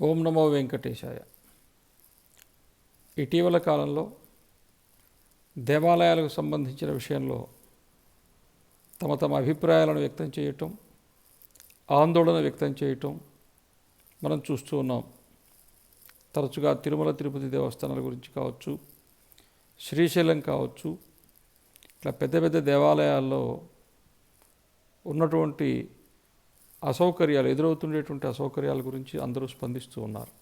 ఓం నమో వెంకటేశాయ. ఇటీవల కాలంలో దేవాలయాలకు సంబంధించిన విషయంలో తమ తమ అభిప్రాయాలను వ్యక్తం చేయటం ఆందోళన వ్యక్తం చేయటం మనం చూస్తూ ఉన్నాం. తరచుగా తిరుమల తిరుపతి దేవస్థానాల గురించి కావచ్చు శ్రీశైలం కావచ్చు ఇట్లా పెద్ద పెద్ద దేవాలయాల్లో ఉన్నటువంటి అసౌకర్యాలు ఎదురవుతుండేటువంటి అసౌకర్యాల గురించి అందరూ స్పందిస్తూ ఉన్నారు.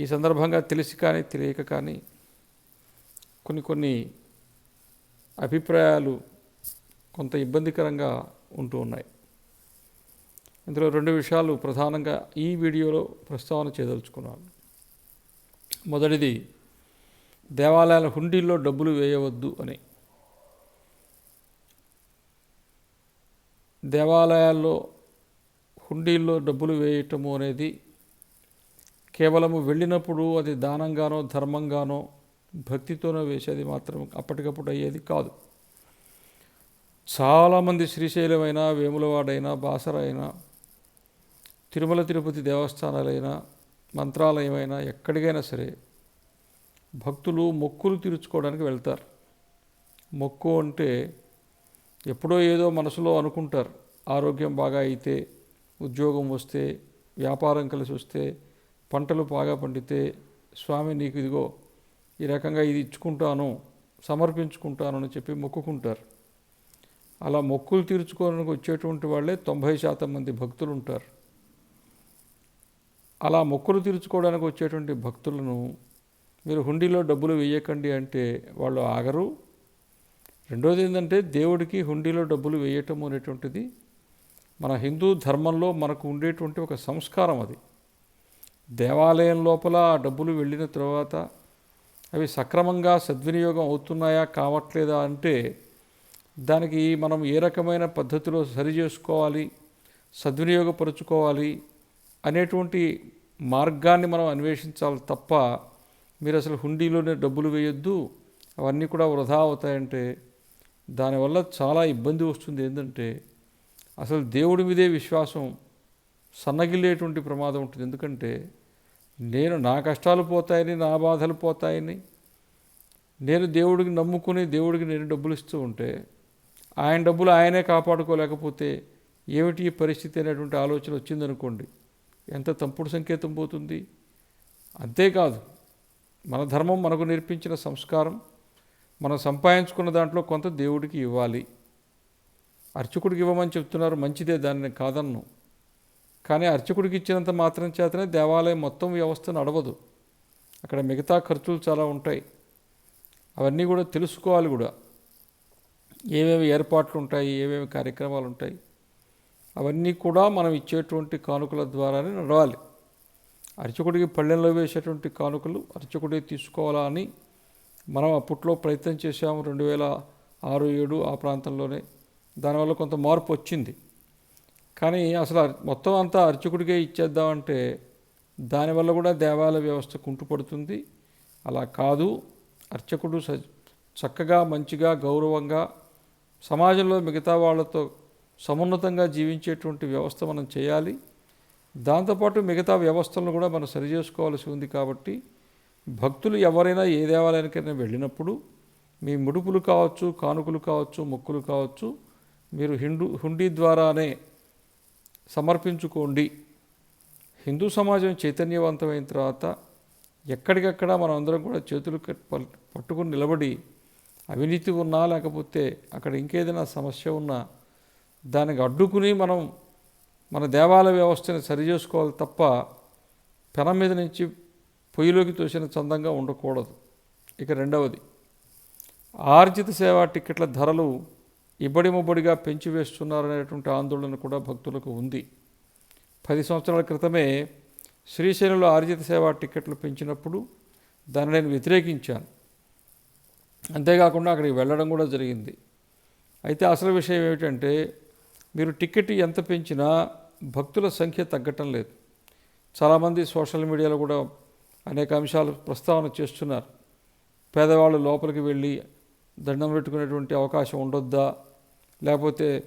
ఈ సందర్భంగా తెలిసి కానీ తెలియక కానీ కొన్ని కొన్ని అభిప్రాయాలు కొంత ఇబ్బందికరంగా ఉంటూ ఉన్నాయి. ఇందులో రెండు విషయాలు ప్రధానంగా ఈ వీడియోలో ప్రస్తావన చేయదలుచుకున్నాను. మొదటిది దేవాలయాల హుండీల్లో డబ్బులు వేయవద్దు అని. దేవాలయాల్లో హుండీల్లో డబ్బులు వేయటము అనేది కేవలము వెళ్ళినప్పుడు అది దానంగానో ధర్మంగానో భక్తితోనో వేసేది మాత్రం అప్పటికప్పుడు అయ్యేది కాదు. చాలామంది శ్రీశైలమైనా వేములవాడైనా బాసరైనా తిరుమల తిరుపతి దేవస్థానాలైనా మంత్రాలయమైనా ఎక్కడికైనా సరే భక్తులు మొక్కులు తీర్చుకోవడానికి వెళ్తారు. మొక్కు అంటే ఎప్పుడో ఏదో మనసులో అనుకుంటారు. ఆరోగ్యం బాగా అయితే ఉద్యోగం వస్తే వ్యాపారం కలిసి వస్తే పంటలు బాగా పండితే స్వామి నీకు ఇదిగో ఈ రకంగా ఇది ఇచ్చుకుంటాను సమర్పించుకుంటాను అని చెప్పి మొక్కుకుంటారు. అలా మొక్కులు తీర్చుకోవడానికి వచ్చేటువంటి వాళ్ళే తొంభై శాతం మంది భక్తులు ఉంటారు. అలా మొక్కులు తీర్చుకోవడానికి వచ్చేటువంటి భక్తులను మీరు హుండీలో డబ్బులు వేయకండి అంటే వాళ్ళు ఆగరు. రెండోది ఏంటంటే దేవుడికి హుండీలో డబ్బులు వేయటం అనేటువంటిది మన హిందూ ధర్మంలో మనకు ఉండేటువంటి ఒక సంస్కారం అది. దేవాలయం లోపల ఆ డబ్బులు వెళ్ళిన తర్వాత అవి సక్రమంగా సద్వినియోగం అవుతున్నాయా కావట్లేదా అంటే దానికి మనం ఏ రకమైన పద్ధతిలో సరి చేసుకోవాలి సద్వినియోగపరుచుకోవాలి అనేటువంటి మార్గాన్ని మనం అన్వేషించాలి తప్ప మీరు అసలు హుండీలోనే డబ్బులు వేయొద్దు అవన్నీ కూడా వృధా అవుతాయంటే దానివల్ల చాలా ఇబ్బంది వస్తుంది ఏంటంటే అసలు దేవుడి మీదే విశ్వాసం సన్నగిల్లేటువంటి ప్రమాదం ఉంటుంది. ఎందుకంటే నేను నా కష్టాలు పోతాయని నా బాధలు పోతాయని నేను దేవుడికి నమ్ముకుని దేవుడికి నేను డబ్బులు ఇస్తూ ఉంటే ఆయన డబ్బులు ఆయనే కాపాడుకోలేకపోతే ఏమిటి ఈ పరిస్థితి అనేటువంటి ఆలోచన వచ్చిందనుకోండి ఎంత తప్పుడు సంకేతం పోతుంది? అంతేకాదు మన ధర్మం మనకు నేర్పించిన సంస్కారం మనం సంపాదించుకున్న దాంట్లో కొంత దేవుడికి ఇవ్వాలి. అర్చకుడికి ఇవ్వమని చెప్తున్నారు మంచిదే దాన్ని కాదన్ను. కానీ అర్చకుడికి ఇచ్చినంత మాత్రం చేతనే దేవాలయం మొత్తం వ్యవస్థ నడవదు. అక్కడ మిగతా ఖర్చులు చాలా ఉంటాయి. అవన్నీ కూడా తెలుసుకోవాలి కూడా. ఏమేమి ఏర్పాట్లు ఉంటాయి ఏమేమి కార్యక్రమాలు ఉంటాయి అవన్నీ కూడా మనం ఇచ్చేటువంటి కానుకల ద్వారానే నడవాలి. అర్చకుడికి పళ్ళెంలో వేసేటువంటి కానుకలు అర్చకుడే తీసుకోవాలా అని మనం అప్పట్లో ప్రయత్నం చేశాము రెండు వేల ఆరు ఏడు ఆ ప్రాంతంలోనే. దానివల్ల కొంత మార్పు వచ్చింది. కానీ అసలు మొత్తం అంతా అర్చకుడికే ఇచ్చేద్దామంటే దానివల్ల కూడా దేవాలయ వ్యవస్థ కుంటుపడుతుంది. అలా కాదు. అర్చకుడు స చక్కగా మంచిగా గౌరవంగా సమాజంలో మిగతా వాళ్ళతో సమున్నతంగా జీవించేటువంటి వ్యవస్థ మనం చేయాలి. దాంతోపాటు మిగతా వ్యవస్థలను కూడా మనం సరిచేసుకోవాల్సి ఉంది కాబట్టి భక్తులు ఎవరైనా ఏ దేవాలయానికైనా వెళ్ళినప్పుడు మీ ముడుపులు కావచ్చు కానుకలు కావచ్చు మొక్కులు కావచ్చు మీరు హిందూ హుండీ ద్వారానే సమర్పించుకోండి. హిందూ సమాజం చైతన్యవంతమైన తర్వాత ఎక్కడికక్కడ మనం అందరం కూడా చేతులు పట్టుకుని నిలబడి అవినీతి ఉన్నా లేకపోతే అక్కడ ఇంకేదైనా సమస్య ఉన్నా దానికి అడ్డుకుని మనం మన దేవాలయ వ్యవస్థని సరిచేసుకోవాలి తప్ప పెనం మీద నుంచి పొయ్యిలోకి తోసిన చందంగా ఉండకూడదు. ఇక రెండవది ఆర్జిత సేవా టికెట్ల ధరలు ఇబ్బడి ముబ్బడిగా పెంచి వేస్తున్నారనేటువంటి ఆందోళన కూడా భక్తులకు ఉంది. పది సంవత్సరాల క్రితమే శ్రీశైలంలో ఆర్జిత సేవా టికెట్లు పెంచినప్పుడు దాన్ని నేను వ్యతిరేకించాను. అంతేకాకుండా అక్కడికి వెళ్ళడం కూడా జరిగింది. అయితే అసలు విషయం ఏమిటంటే మీరు టికెట్ ఎంత పెంచినా భక్తుల సంఖ్య తగ్గటం లేదు. చాలామంది సోషల్ మీడియాలో కూడా అనేక అంశాలు ప్రస్తావన చేస్తున్నారు. పేదవాళ్ళు లోపలికి వెళ్ళి దండం పెట్టుకునేటువంటి అవకాశం ఉండొద్దా? లేకపోతే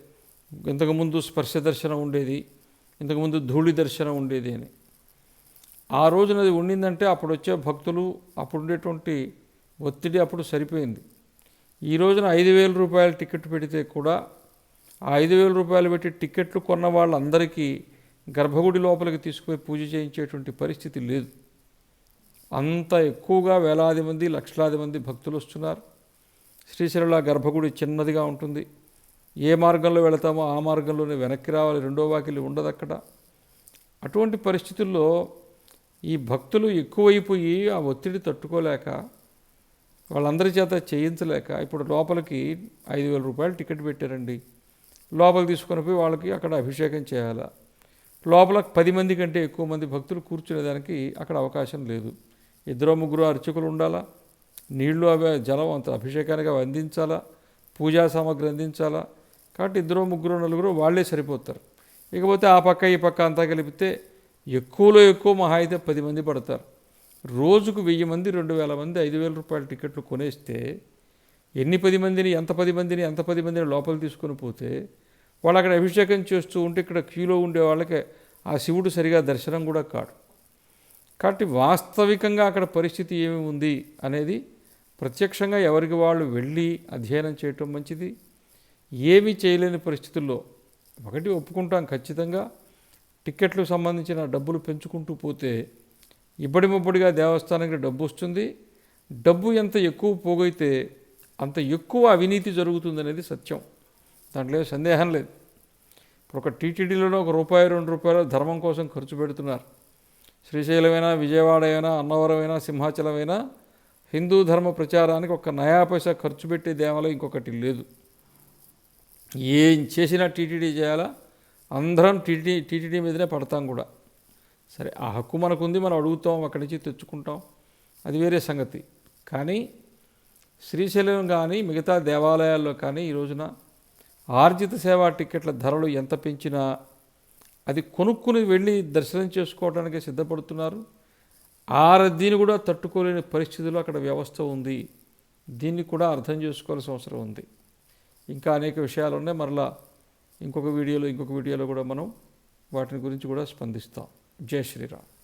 ఇంతకుముందు స్పర్శ దర్శనం ఉండేది ఇంతకుముందు ధూళి దర్శనం ఉండేది అని. ఆ రోజున అది ఉండిందంటే అప్పుడు వచ్చే భక్తులు అప్పుడు ఉండేటువంటి ఒత్తిడి అప్పుడు సరిపోయింది. ఈ రోజున ఐదు వేల రూపాయల టికెట్ పెడితే కూడా ఆ ఐదు వేల రూపాయలు పెట్టి టికెట్లు కొన్న వాళ్ళందరికీ గర్భగుడి లోపలికి తీసుకుపోయి పూజ చేయించేటువంటి పరిస్థితి లేదు. అంత ఎక్కువగా వేలాది మంది లక్షలాది మంది భక్తులు వస్తున్నారు. శ్రీశైల గర్భగుడి చిన్నదిగా ఉంటుంది. ఏ మార్గంలో వెళతామో ఆ మార్గంలోనే వెనక్కి రావాలి. రెండో వాకిలి ఉండదు అక్కడ. అటువంటి పరిస్థితుల్లో ఈ భక్తులు ఎక్కువైపోయి ఆ ఒత్తిడి తట్టుకోలేక వాళ్ళందరి చేత చేయించలేక ఇప్పుడు లోపలికి ఐదు వేల రూపాయలు టికెట్ పెట్టారండి. లోపల తీసుకొని పోయి వాళ్ళకి అక్కడ అభిషేకం చేయాలా? లోపల పది మంది కంటే ఎక్కువ మంది భక్తులు కూర్చునేదానికి అక్కడ అవకాశం లేదు. ఇద్దరు ముగ్గురు అర్చకులు ఉండాలా? నీళ్ళు అవి జలం అంత అభిషేకానికి అవి అందించాలా? పూజా సామాగ్రి అందించాలా? కాబట్టి ఇద్దరు ముగ్గురు నలుగురు వాళ్ళే సరిపోతారు. ఇకపోతే ఆ పక్క ఈ పక్క అంతా కలిపితే ఎక్కువలో ఎక్కువ మహా అయితే పది మంది పడతారు. రోజుకు వెయ్యి మంది రెండు వేల మంది ఐదు వేల రూపాయల టికెట్లు కొనేస్తే ఎన్ని పది మందిని ఎంత పది మందిని ఎంత పది మందిని లోపల తీసుకొని పోతే వాళ్ళు అక్కడ అభిషేకం చేస్తూ ఉంటే ఇక్కడ క్యూలో ఉండే వాళ్ళకి ఆ శివుడు సరిగా దర్శనం కూడా కాడు. కాబట్టి వాస్తవికంగా అక్కడ పరిస్థితి ఏమి ఉంది అనేది ప్రత్యక్షంగా ఎవరికి వాళ్ళు వెళ్ళి అధ్యయనం చేయటం మంచిది. ఏమీ చేయలేని పరిస్థితుల్లో ఒకటి ఒప్పుకుంటాం ఖచ్చితంగా. టిక్కెట్లు సంబంధించిన డబ్బులు పెంచుకుంటూ పోతే ఇబ్బడి ముబ్బడిగా దేవస్థానానికి డబ్బు వస్తుంది. డబ్బు ఎంత ఎక్కువ పోగైతే అంత ఎక్కువ అవినీతి జరుగుతుందనేది సత్యం. దాంట్లో సందేహం లేదు. ఇప్పుడు ఒక టీటీడీలోనే ఒక రూపాయి రెండు రూపాయలు ధర్మం కోసం ఖర్చు పెడుతున్నారు. శ్రీశైలమైనా విజయవాడ అయినా అన్నవరమైనా సింహాచలమైనా హిందూ ధర్మ ప్రచారానికి ఒక నయా పైసా ఖర్చు పెట్టే దేవాలయం ఇంకొకటి లేదు. ఏం చేసినా టీటీడీ చేయాలా? అందరం టీటీ టీటీడీ మీదనే పడతాం కూడా. సరే ఆ హక్కు మనకుంది మనం అడుగుతాం అక్కడి నుంచి తెచ్చుకుంటాం. అది వేరే సంగతి. కానీ శ్రీశైలం కానీ మిగతా దేవాలయాల్లో కానీ ఈ రోజున ఆర్జిత సేవా టికెట్ల ధరలు ఎంత పెంచినా అది కొనుక్కుని వెళ్ళి దర్శనం చేసుకోవడానికి సిద్ధపడుతున్నారు. ఆ రద్దీని కూడా తట్టుకోలేని పరిస్థితిలో అక్కడ వ్యవస్థ ఉంది. దీన్ని కూడా అర్థం చేసుకోవాల్సిన అవసరం ఉంది. ఇంకా అనేక విషయాలు ఉన్నాయి. మరలా ఇంకొక వీడియోలో ఇంకొక వీడియోలో కూడా మనం వాటిని గురించి కూడా స్పందిస్తాం. జై శ్రీరామ్.